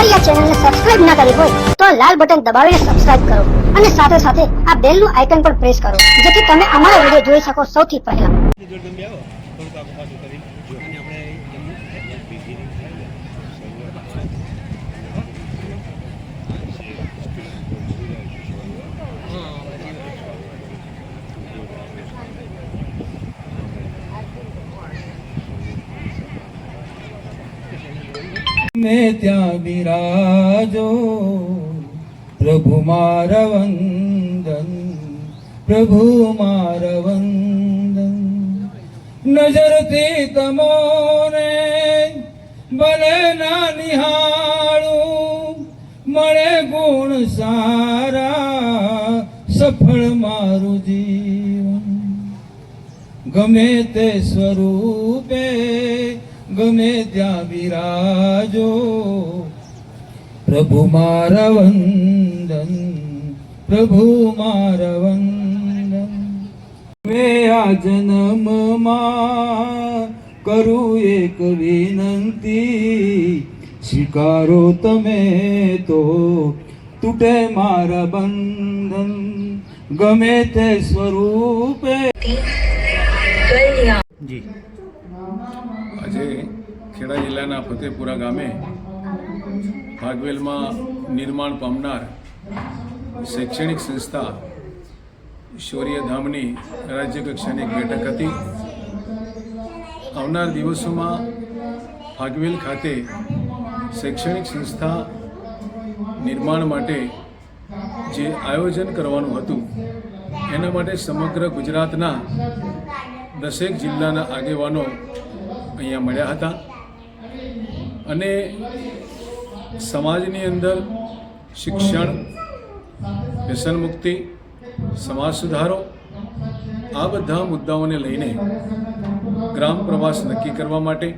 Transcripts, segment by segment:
અમારી આ ચેનલને સબસ્ક્રાઇબ ના કરી હોય, તો લાલ બટન દબાવીને સબસ્ક્રાઇબ કરો અને સાથે સાથે આ બેલનું આઇકન પણ પ્રેસ કરો, જેથી તમે અમારા વીડિયો જોઈ શકો સૌથી પહેલા જોડે તમે આવો થોડુંક આગળ પાછું કરી અને આપણે એમનું મેં ત્યાં બિરાજો પ્રભુ માર વંદન, પ્રભુ માર વંદન. નજરથી તમોને ભલે ના નિહાળું, મળે ગુણ સારા, સફળ મારું જીવન. ગમે તે સ્વરૂપે ગમે ત્યાં બિરાજો. પ્રભુ મારા વંદન, પ્રભુ મારા વંદન. મે આ જન્મમાં કરું એક વિનંતી, સ્વીકારો તમે તો તૂટે મારા બંધન. ગમે તે સ્વરૂપે જી. આજે ખેડા જિલ્લાના ફતેપુરા ગામે ભાગવેલમાં નિર્માણ પામનાર શૈક્ષણિક સંસ્થા શૌર્યધામની રાજ્ય કક્ષાની એક બેઠક હતી. આવનાર દિવસોમાં ભાગવેલ ખાતે શૈક્ષણિક સંસ્થા નિર્માણ માટે જે આયોજન કરવાનું હતું, એના માટે સમગ્ર ગુજરાતના દસેક જિલ્લાના આગેવાનો અહીંયા મળ્યા હતા. અને સમાજની અંદર શિક્ષણ, વ્યસન મુક્તિ, સમાજ સુધારો, આ બધા મુદ્દાઓને લઈને ગ્રામ પ્રવાસ નક્કી કરવા માટે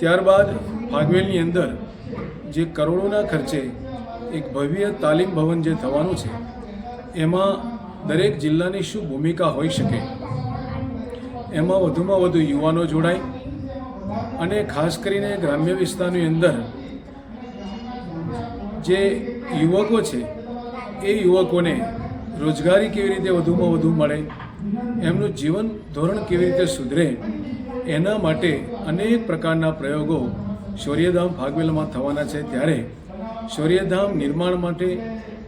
ત્યારબાદ ફાગવેલની અંદર જે કરોડોના ખર્ચે એક ભવ્ય તાલીમ ભવન જે થવાનું છે, એમાં દરેક જિલ્લાની શું ભૂમિકા હોઈ શકે? એમાં વધુમાં વધુ યુવાનો જોડાય અને ખાસ કરીને ગ્રામ્ય વિસ્તારની અંદર જે યુવકો છે, એ યુવકોને રોજગારી કેવી રીતે વધુમાં વધુ મળે, એમનું જીવન ધોરણ કેવી રીતે સુધરે, એના માટે અનેક પ્રકારના પ્રયોગો શૌર્યધામ ફાગવેલમાં થવાના છે. ત્યારે શૌર્યધામ નિર્માણ માટે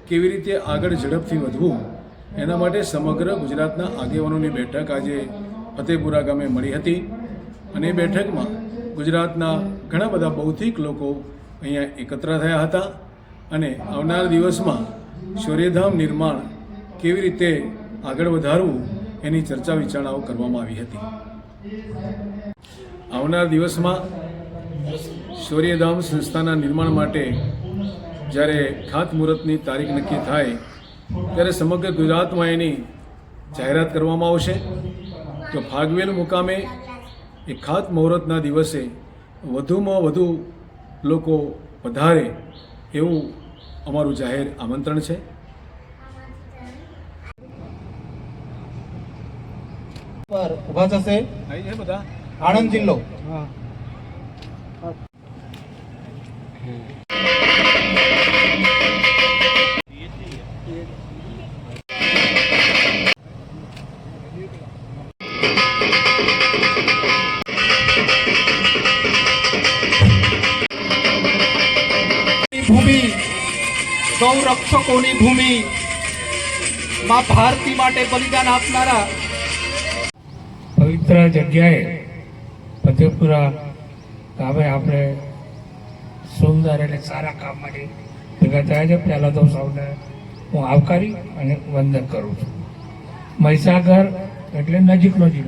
કેવી રીતે આગળ ઝડપથી વધવું એના માટે સમગ્ર ગુજરાતના આગેવાનોની બેઠક આજે ફતેપુરા ગામે મળી હતી અને એ બેઠકમાં ગુજરાતના ઘણા બધા બૌદ્ધિક લોકો અહીંયા એકત્ર થયા હતા અને આવનાર દિવસમાં શૌર્યધામ નિર્માણ કેવી રીતે આગળ વધારવું એની ચર્ચા વિચારણાઓ કરવામાં આવી હતી. આવનાર દિવસમાં શૌર્યધામ સંસ્થાના નિર્માણ માટે જ્યારે ખાતમુહૂર્તની તારીખ નક્કી થાય ત્યારે સમગ્ર ગુજરાતમાં એની જાહેરાત કરવામાં આવશે. તો ફાગવેલ મુકામે એ ખાત મુહૂર્તના દિવસે વધુમાં વધુ લોકો વધારે એવું અમારું જાહેર આમંત્રણ છે. પર ઊભા થશે આણંદ જિલ્લો. ભૂમિ ગૌરક્ષકોની ભૂમિ, માં ભારતી માટે બલિદાન આપનારા પવિત્ર જગ્યાએ ફતેપુરા ગામે આપણે સુંદર એટલે સારા કામ માટે ભેગા થયા છે. પહેલાં તો સૌને હું આવકારી અને વંદન કરું છું. મહીસાગર એટલે નજીકનો જિલ્લો.